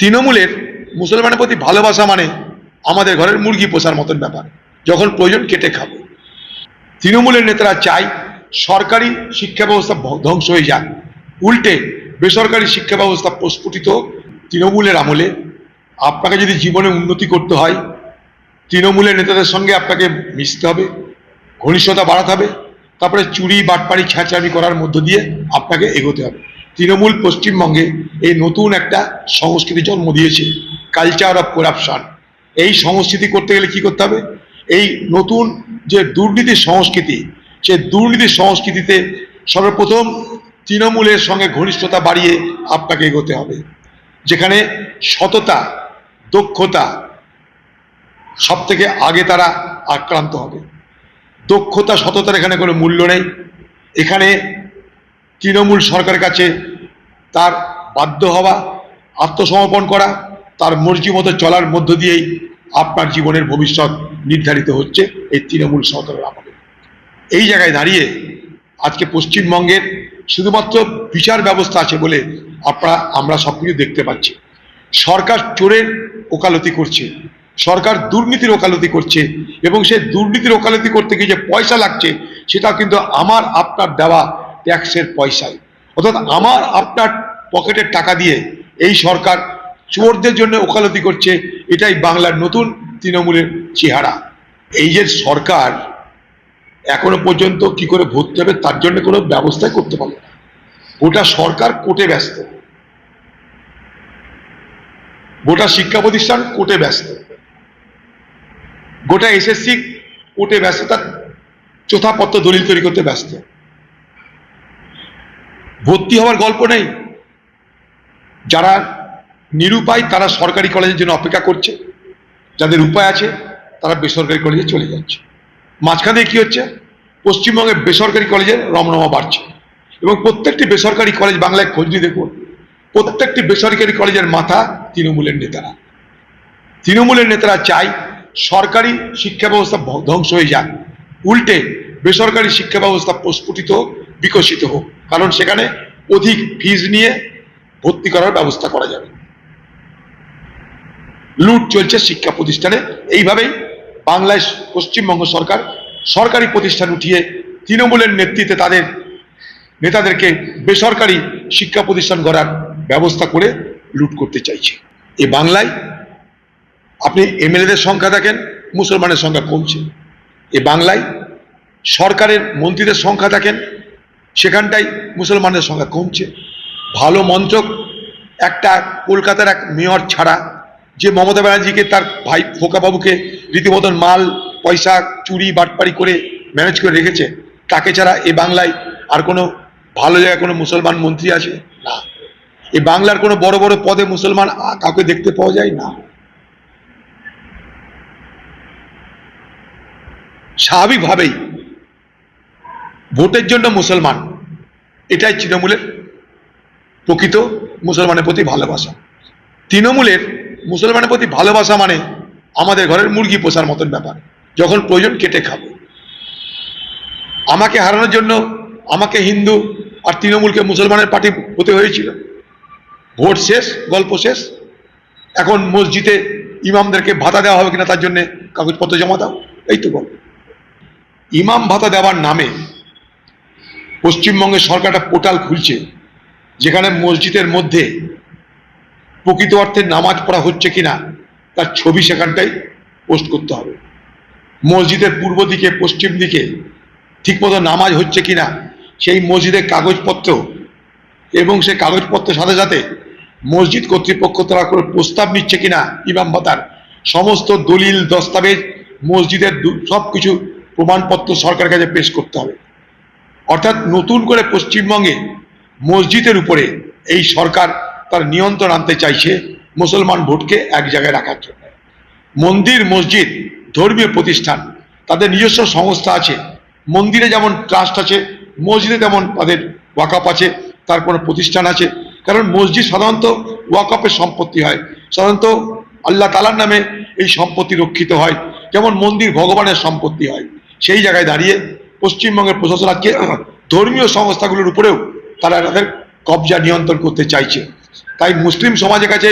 তৃণমূলের মুসলমানের প্রতি ভালোবাসা মানে আমাদের ঘরের মুরগি পোষার মতন ব্যাপার, যখন প্রয়োজন কেটে খাব। তৃণমূলের নেতারা চাই সরকারি শিক্ষা ব্যবস্থা ধ্বংস হয়ে যাক। উল্টে বেসরকারি শিক্ষা ব্যবস্থা প্রস্ফুটিত তৃণমূলের আমলে। আপনাকে যদি জীবনে উন্নতি করতে হয়, তৃণমূলের নেতাদের সঙ্গে আপনাকে মিশতে হবে, ঘনিষ্ঠতা বাড়াতে হবে, তারপরে চুরি, বাটপাড়ি, ছ্যাঁচামি করার মধ্য দিয়ে আপনাকে এগোতে হবে। তৃণমূল পশ্চিমবঙ্গে এই নতুন একটা সংস্কৃতি জন্ম দিয়েছে কালচার অফ করাপশন এই সংস্কৃতি করতে গেলে কি করতে হবে? এই নতুন যে দুর্নীতির সংস্কৃতি, সে দুর্নীতির সংস্কৃতিতে সর্বপ্রথম তৃণমূলের সঙ্গে ঘনিষ্ঠতা বাড়িয়ে আপনাকে এগোতে হবে। যেখানে সততা, দক্ষতা সব থেকে আগে তারা আক্রান্ত হবে। দক্ষতা, সততার এখানে কোনো মূল্য নেই। এখানে তৃণমূল সরকারের কাছে তার বাধ্য হওয়া, আত্মসমর্পণ করা, তার মর্জি মতো চলার মধ্য দিয়েই আপনার জীবনের ভবিষ্যৎ নির্ধারিত হচ্ছে এই তৃণমূল সরকারের আমলে। এই জায়গায় দাঁড়িয়ে আজকে পশ্চিমবঙ্গের শুধুমাত্র বিচার ব্যবস্থা আছে বলে আপনারা, আমরা সব কিছু দেখতে পাচ্ছি। সরকার চোরের ওকালতি করছে, সরকার দুর্নীতির ওকালতি করছে এবং সে দুর্নীতির ওকালতি করতে গিয়ে যে পয়সা লাগছে সেটা কিন্তু আমার, আপনার দেওয়া ট্যাক্সের পয়সায় অর্থাৎ আমার, আপনার পকেটের টাকা দিয়ে এই সরকার চোরদের জন্য ওকালতি করছে, এটাই বাংলার নতুন তৃণমূলের চেহারা। এই যে সরকার এখনও পর্যন্ত কি করে ভর্তি হবে তার জন্য কোনো ব্যবস্থাই করতে পারল না। গোটা সরকার কোটে ব্যস্ত। গোটা শিক্ষা প্রতিষ্ঠান কোটে ব্যস্ত। গোটা এসএসসি কোটে ব্যস্ত তার চোথাপত্র দলিল তৈরি করতে ব্যস্ত। ভর্তি হওয়ার গল্প নেই। যারা নিরুপায়, তারা সরকারি কলেজের জন্য অপেক্ষা করছে। যাদের উপায় আছে, তারা বেসরকারি কলেজে চলে যাচ্ছে। মাঝখানে কি হচ্ছে? পশ্চিমবঙ্গে বেসরকারি কলেজের রমরমা বাড়ছে। এবং প্রত্যেকটি বেসরকারি কলেজ বাংলায় খোঁজ নিয়ে দেখুন, প্রত্যেকটি বেসরকারি কলেজের মাথা তৃণমূলের নেতারা। তৃণমূলের নেতারা চাই সরকারি শিক্ষা ব্যবস্থা ধ্বংস হয়ে যাক। উল্টে বেসরকারি শিক্ষা ব্যবস্থা প্রস্ফুটিত বিকশিত হোক। কারণ সেখানে অধিক ফিজ নিয়ে ভর্তি করার ব্যবস্থা করা যাবে। লুট চলছে শিক্ষা প্রতিষ্ঠানে। এইভাবেই বাংলায় পশ্চিমবঙ্গ সরকার সরকারি প্রতিষ্ঠান উঠিয়ে তৃণমূলের নেতৃত্বে তাদের নেতাদেরকে বেসরকারি শিক্ষা প্রতিষ্ঠান গড়ার ব্যবস্থা করে লুট করতে চাইছে। এ বাংলায় আপনি এমএলএদের সংখ্যা দেখেন, মুসলমানের সংখ্যা কমছে। এ বাংলায় সরকারের মন্ত্রীদের সংখ্যা দেখেন সেখানটাই মুসলমানের সংখ্যা কমছে। ভালো মন্ত্রক, একটা কলকাতার এক মেয়র ছাড়া, যে মমতা ব্যানার্জিকে তার ভাই ফোকাবাবুকে রীতিমতন মাল, পয়সা, চুরি, বাটপাড়ি করে ম্যানেজ করে রেখেছে, তাকে ছাড়া এ বাংলায় আর কোনো ভালো জায়গায় কোনো মুসলমান মন্ত্রী আছে? না। এ বাংলার কোনো বড় বড় পদে মুসলমান কাউকে দেখতে পাওয়া যায়? না। স্বাভাবিকভাবেই ভোটের জন্য মুসলমান। এটাই তৃণমূলের প্রকৃত মুসলমানের প্রতি ভালোবাসা। তৃণমূলের মুসলমানের প্রতি ভালোবাসা মানে আমাদের ঘরের মুরগি পোষার মতন ব্যাপার, যখন প্রয়োজন কেটে খাব। আমাকে হারানোর জন্য আমাকে হিন্দু আর তৃণমূলকে মুসলমানের পার্টি হতে হয়েছিল। ভোট শেষ, গল্প শেষ। এখন মসজিদে ইমামদেরকে ভাতা দেওয়া হবে কিনা তার জন্য কাগজপত্র জমা দাও, এই তো গল্প। ইমাম ভাতা দেওয়ার নামে পশ্চিমবঙ্গের সরকার একটা পোর্টাল খুলছে, যেখানে মসজিদের মধ্যে প্রকৃত অর্থে নামাজ পড়া হচ্ছে কিনা, তার ছবি সেখানটাই পোস্ট করতে হবে। মসজিদের পূর্ব দিকে, পশ্চিম দিকে ঠিকমতো নামাজ হচ্ছে কিনা, সেই মসজিদের কাগজপত্র এবং সেই কাগজপত্রের সাথে সাথে মসজিদ কর্তৃপক্ষ তারা করে প্রস্তাব নিচ্ছে কিনা, ইমাম ভাতার সমস্ত দলিল, দস্তাবেজ মসজিদের সব কিছু প্রমাণপত্র সরকারের কাছে পেশ করতে হবে। অর্থাৎ নতুন করে পশ্চিমবঙ্গে মসজিদের উপরে এই সরকার তার নিয়ন্ত্রণ আনতে চাইছে মুসলমান ভোটকে এক জায়গায় রাখার জন্য। মন্দির, মসজিদ, ধর্মীয় প্রতিষ্ঠান, তাদের নিজস্ব সংস্থা আছে। মন্দিরে যেমন ট্রাস্ট আছে, মসজিদে তেমন তাদের ওয়াকাপ আছে, তার কোনো প্রতিষ্ঠান আছে। কারণ মসজিদ সাধারণত ওয়াকাপের সম্পত্তি হয়। সাধারণত আল্লাহ তালার নামে এই সম্পত্তি রক্ষিত হয়। যেমন মন্দির ভগবানের সম্পত্তি হয়। সেই জায়গায় দাঁড়িয়ে পশ্চিমবঙ্গের প্রশাসন আজকে ধর্মীয় সংস্থাগুলোর উপরেও তারা তাদের কবজা নিয়ন্ত্রণ করতে চাইছে। তাই মুসলিম সমাজের কাছে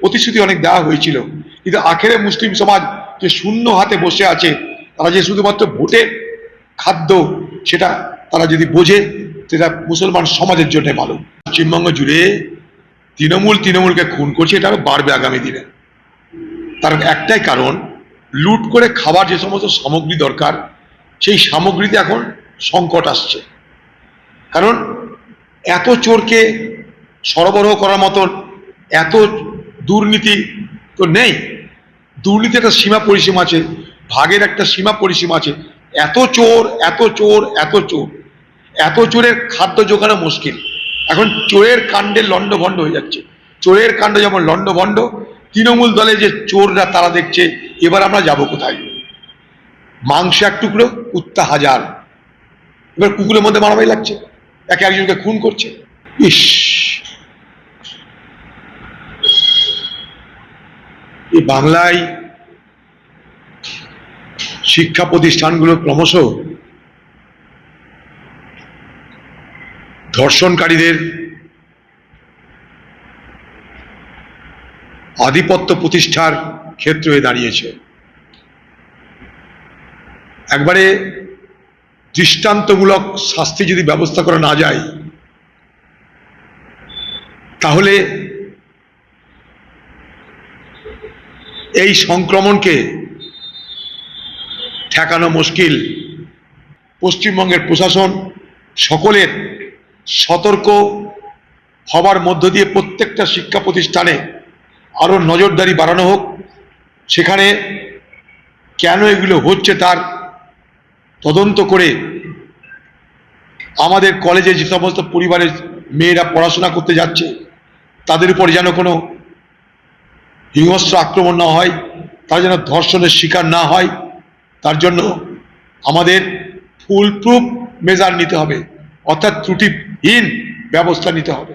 প্রতিশ্রুতি অনেক দেওয়া হয়েছিল। কিন্তু আখেরে মুসলিম সমাজ যে শূন্য হাতে বসে আছে, তারা যে শুধুমাত্র ভোটের খাদ্য সেটা তারা যদি বোঝে, সেটা মুসলমান সমাজের জন্য ভালো। পশ্চিমবঙ্গ জুড়ে তৃণমূল তৃণমূলকে খুন করছে, এটা আরও বাড়বে আগামী দিনে। তার একটাই কারণ, লুট করে খাবার যে সমস্ত সামগ্রী দরকার সেই সামগ্রীতে এখন সংকট আসছে। কারণ এত চোরকে সরবরাহ করার মতন এত দুর্নীতি তো নেই। দুর্নীতি একটা সীমা পরিসীমা আছে, ভাগের একটা সীমা পরিসীমা আছে। এত চোর এত চোর এত চোর। এত চোরের খাদ্য জোগানো মুশকিল। এখন চোরের কাণ্ডে লণ্ডভণ্ড হয়ে যাচ্ছে। চোরের কাণ্ড যেমন লণ্ডভণ্ড, তৃণমূল দলে যে চোররা তারা দেখছে, এবার আমরা যাব কোথায়? মাংস এক টুকরো, কুত্তা হাজার। এবার কুকুরের মধ্যে মারামারি লাগছে। একে একজনকে খুন করছে। ইস। এই বাংলায় শিক্ষা প্রতিষ্ঠানগুলো ক্রমশ ধর্ষণকারীদের আধিপত্য প্রতিষ্ঠার ক্ষেত্র হয়ে দাঁড়িয়েছে। একবারে দৃষ্টান্তমূলক শাস্তি যদি ব্যবস্থা করা না যায়, তাহলে এই সংক্রমণকে ঠেকানো মুশকিল। পশ্চিমবঙ্গের প্রশাসন সকলের সতর্ক হবার মধ্য দিয়ে প্রত্যেকটা শিক্ষা প্রতিষ্ঠানে আরও নজরদারি বাড়ানো হোক। সেখানে কেন এগুলো হচ্ছে তার তদন্ত করে আমাদের কলেজে যে সমস্ত পরিবারের মেয়েরা পড়াশোনা করতে যাচ্ছে, তাদের উপর যেন কোনো হিংস্র আক্রমণ না হয়, তারা যেন ধর্ষণের শিকার না হয়, তার জন্য আমাদের ফুল প্রুফ মেজার নিতে হবে, অর্থাৎ ত্রুটিহীন ব্যবস্থা নিতে হবে।